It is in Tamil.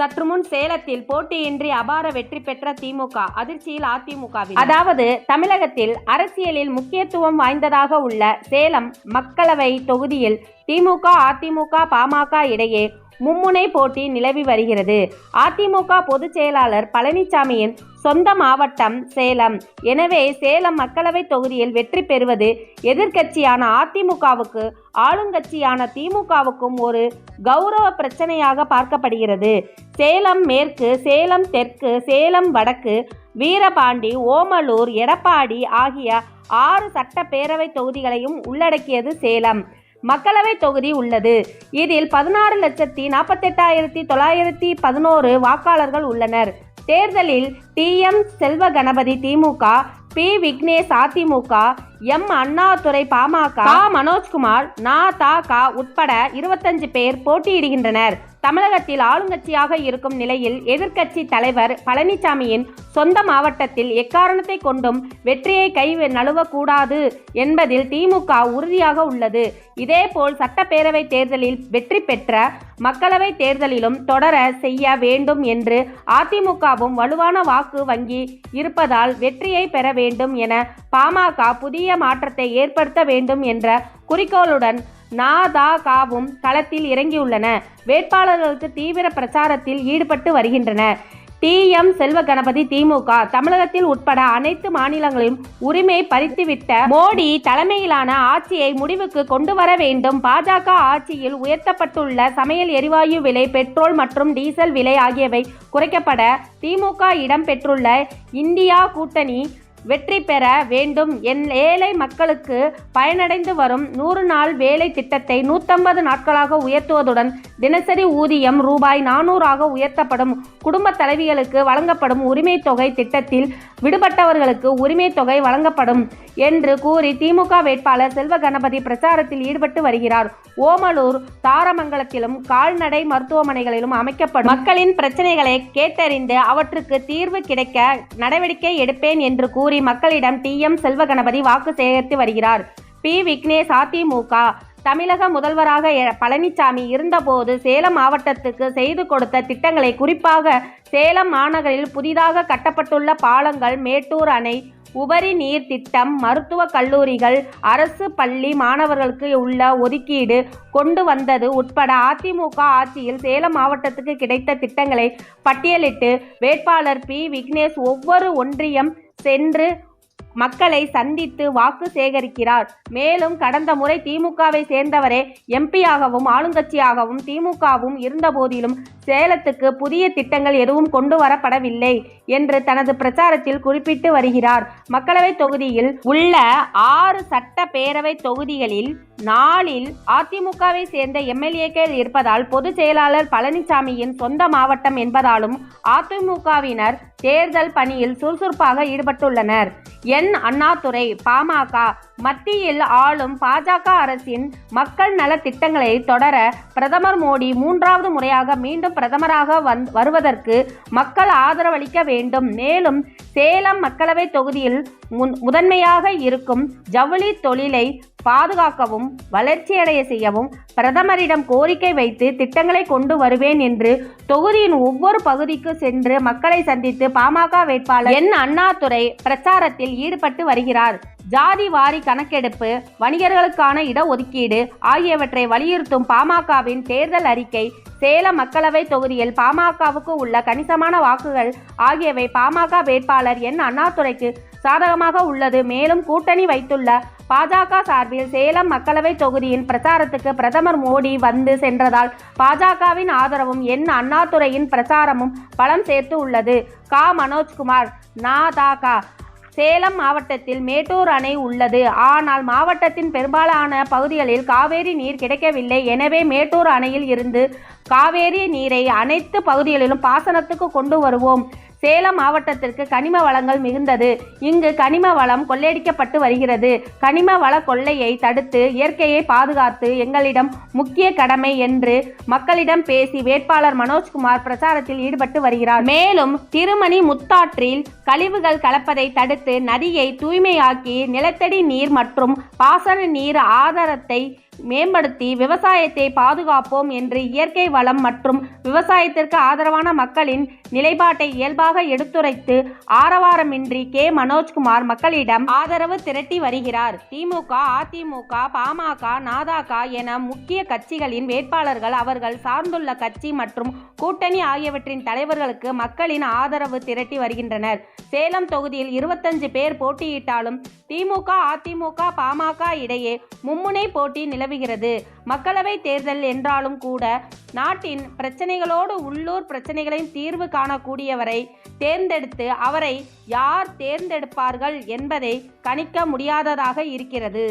சற்று முன் சேலத்தில் போட்டியின்றி அபார வெற்றி பெற்ற திமுக அதிர்ச்சியில் அதிமுக அதாவது தமிழகத்தில் அரசியலில் முக்கியத்துவம் வாய்ந்ததாக உள்ள சேலம் மக்களவை தொகுதியில் திமுக அதிமுக பாமக இடையே மும்முனை போட்டி நிலவி வருகிறது. அதிமுக பொதுச் செயலாளர் பழனிசாமியின் சொந்த மாவட்டம் சேலம். எனவே சேலம் மக்களவைத் தொகுதியில் வெற்றி பெறுவது எதிர்க்கட்சியான அதிமுகவுக்கு ஆளுங்கட்சியான திமுகவுக்கும் ஒரு கௌரவ பிரச்சனையாக பார்க்கப்படுகிறது. சேலம் மேற்கு சேலம் தெற்கு சேலம் வடக்கு வீரபாண்டி ஓமலூர் எடப்பாடி ஆகிய ஆறு சட்டப்பேரவை தொகுதிகளையும் உள்ளடக்கியது சேலம். மக்களவை தொகுதி உள்ளது. இதில் பதினாறு லட்சத்தி நாற்பத்தெட்டாயிரத்தி தொள்ளாயிரத்தி பதினோரு வாக்காளர்கள் உள்ளனர். தேர்தலில் T. M. Selva Ganapathi DMK P. Vignesh AIADMK M. Annadurai PMK Manojkumar நா. தா. கா. உட்பட இருபத்தஞ்சு பேர் போட்டியிடுகின்றனர். தமிழகத்தில் ஆளுங்கட்சியாக இருக்கும் நிலையில் எதிர்க்கட்சி தலைவர் பழனிசாமியின் சொந்த மாவட்டத்தில் எக்காரணத்தை கொண்டும் வெற்றியை கை நழுவக்கூடாது என்பதில் திமுக உறுதியாக உள்ளது. இதேபோல் சட்டப்பேரவை தேர்தலில் வெற்றி பெற்ற மக்களவை தேர்தலிலும் தொடர செய்ய வேண்டும் என்று அதிமுகவும் வலுவான வாக்கு வங்கி இருப்பதால் வெற்றியை பெற வேண்டும் என பாமக புதிய மாற்றத்தை ஏற்படுத்த வேண்டும் என்ற குறிக்கோளுடன் நாதாகவும் களத்தில் இறங்கியுள்ளன. வேட்பாளர்களுக்கு தீவிர பிரச்சாரத்தில் ஈடுபட்டு வருகின்றன டி. எம். செல்வ கணபதி திமுக தமிழகத்தில் உட்பட அனைத்து மாநிலங்களிலும் உரிமை பறித்துவிட்ட மோடி தலைமையிலான ஆட்சியை முடிவுக்கு கொண்டு வர வேண்டும். பாஜக ஆட்சியில் உயர்த்தப்பட்டுள்ள சமையல் எரிவாயு விலை பெட்ரோல் மற்றும் டீசல் விலை ஆகியவை குறைக்கப்பட திமுக இடம் பெற்றுள்ள இந்தியா கூட்டணி வெற்றி பெற வேண்டும். என் ஏழை மக்களுக்கு பயனடைந்து வரும் நூறு நாள் வேலை திட்டத்தை நூற்றம்பது நாட்களாக உயர்த்துவதுடன் தினசரி ஊதியம் ரூபாய் நானூறாக உயர்த்தப்படும். குடும்ப தலைவிகளுக்கு வழங்கப்படும் உரிமை தொகை திட்டத்தில் விடுபட்டவர்களுக்கு உரிமை தொகை வழங்கப்படும் என்று கூறி திமுக வேட்பாளர் செல்வ கணபதி பிரச்சாரத்தில் ஈடுபட்டு வருகிறார். ஓமலூர் தாரமங்கலத்திலும் கால்நடை மருத்துவமனைகளிலும் அமைக்கப்படும். மக்களின் பிரச்சனைகளை கேட்டறிந்து அவற்றுக்கு தீர்வு கிடைக்க நடவடிக்கை எடுப்பேன் என்று கூறி மக்களிடம் டி எம் செல்வ கணபதி வாக்கு சேகரித்து வருகிறார். பி. விக்னேஷ் அதிமுக தமிழக முதல்வராக எ- பழனிசாமி இருந்தபோது சேலம் மாவட்டத்துக்கு செய்து கொடுத்த திட்டங்களை குறிப்பாக சேலம் மாநகரில் புதிதாக கட்டப்பட்டுள்ள பாலங்கள் மேட்டூர் அணை உபரி நீர் திட்டம் மருத்துவக் கல்லூரிகள் அரசு பள்ளி மாணவர்களுக்கு உள்ள ஒதுக்கீடு கொண்டு வந்தது உட்பட அதிமுக ஆட்சியில் சேலம் மாவட்டத்துக்கு கிடைத்த திட்டங்களை பட்டியலிட்டு வேட்பாளர் பி. விக்னேஷ் ஒவ்வொரு ஒன்றியம் சென்று மக்களை சந்தித்து வாக்கு சேகரிக்கிறார். மேலும் கடந்த முறை திமுகவை சேர்ந்தவரே எம்பியாகவும் ஆளுங்கட்சியாகவும் திமுகவும் இருந்தபோதிலும் சேலத்துக்கு புதிய திட்டங்கள் எதுவும் கொண்டு வரப்படவில்லை என்று தனது பிரச்சாரத்தில் குறிப்பிட்டு வருகிறார். மக்களவை தொகுதியில் உள்ள ஆறு சட்டப்பேரவை தொகுதிகளில் நாளில் அதிமுகவை சேர்ந்த எம்எல்ஏக்கள் இருப்பதால் பொதுச் செயலாளர் பழனிசாமியின் சொந்த மாவட்டம் என்பதாலும் அதிமுகவினர் தேர்தல் பணியில் சுறுசுறுப்பாக ஈடுபட்டுள்ளனர். என். அண்ணாதுரை பாமக மத்தியில் ஆளும் பாஜக அரசின் மக்கள் நல திட்டங்களை தொடர பிரதமர் மோடி மூன்றாவது முறையாக மீண்டும் பிரதமராக வந் வருவதற்கு மக்கள் ஆதரவளிக்க வேண்டும். மேலும் சேலம் மக்களவை தொகுதியில் முன் முதன்மையாக இருக்கும் ஜவுளி தொழிலை பாதுகாக்கவும் வளர்ச்சியடைய செய்யவும் பிரதமரிடம் கோரிக்கை வைத்து திட்டங்களை கொண்டு வருவேன் என்று தொகுதியின் ஒவ்வொரு பகுதிக்கு சென்று மக்களை சந்தித்து பாமக வேட்பாளர் என் அண்ணாதுரை பிரச்சாரத்தில் ஈடுபட்டு வருகிறார். ஜாதி வாரி கணக்கெடுப்பு வணிகர்களுக்கான இடஒதுக்கீடு ஆகியவற்றை வலியுறுத்தும் பாமகவின் தேர்தல் அறிக்கை சேலம் மக்களவை தொகுதியில் பாமகவுக்கு உள்ள கணிசமான வாக்குகள் ஆகியவை பாமக வேட்பாளர் என் அண்ணாதுரைக்கு சாதகமாக உள்ளது. மேலும் கூட்டணி வைத்துள்ள பாஜக சார்பில் சேலம் மக்களவை தொகுதியின் பிரச்சாரத்துக்கு பிரதமர் மோடி வந்து சென்றதால் பாஜகவின் ஆதரவும் என் அண்ணாதுரையின் பிரச்சாரமும் பலம் சேர்த்து உள்ளது. கா. மனோஜ்குமார் நாதாகா சேலம் மாவட்டத்தில் மேட்டூர் அணை உள்ளது. ஆனால் மாவட்டத்தின் பெரும்பாலான பகுதிகளில் காவேரி நீர் கிடைக்கவில்லை. எனவே மேட்டூர் அணையில் இருந்து காவேரி நீரை அனைத்து பகுதிகளிலும் பாசனத்துக்கு கொண்டு வருவோம். சேலம் மாவட்டத்திற்கு கனிம வளங்கள் மிகுந்தது. இங்கு கனிம வளம் கொள்ளையடிக்கப்பட்டு வருகிறது. கனிம வள கொள்ளையை தடுத்து இயற்கையை பாதுகாத்து எங்களிடம் முக்கிய கடமை என்று மக்களிடம் பேசி வேட்பாளர் மனோஜ்குமார் பிரச்சாரத்தில் ஈடுபட்டு வருகிறார். மேலும் திருமணி முத்தாற்றில் கழிவுகள் கலப்பதை தடுத்து நதியை தூய்மையாக்கி நிலத்தடி நீர் மற்றும் பாசன நீர் ஆதாரத்தை மேம்படுத்தி விவசாயத்தை பாதுகாப்போம் என்று இயற்கை வளம் மற்றும் விவசாயத்திற்கு ஆதரவான மக்களின் நிலைப்பாட்டை இயல்பாக எடுத்துரைத்து ஆரவாரமின்றி கே. மனோஜ்குமார் மக்களிடம் ஆதரவு திரட்டி வருகிறார். திமுக அதிமுக பாமக நாதாக என முக்கிய கட்சிகளின் வேட்பாளர்கள் அவர்கள் சார்ந்துள்ள கட்சி மற்றும் கூட்டணி ஆகியவற்றின் தலைவர்களுக்கு மக்களின் ஆதரவு திரட்டி வருகின்றனர். சேலம் தொகுதியில் இருபத்தஞ்சு பேர் போட்டியிட்டாலும் திமுக அதிமுக பாமக இடையே மும்முனை போட்டி நிலவுகிறது மக்களவை தேர்தல் என்றாலும் கூட நாட்டின் பிரச்சனைகளோடு உள்ளூர் பிரச்சனைகளையும் தீர்வு காணக்கூடியவரை தேர்ந்தெடுத்து அவரை யார் தேர்ந்தெடுப்பார்கள் என்பதை கணிக்க முடியாததாக இருக்கிறது.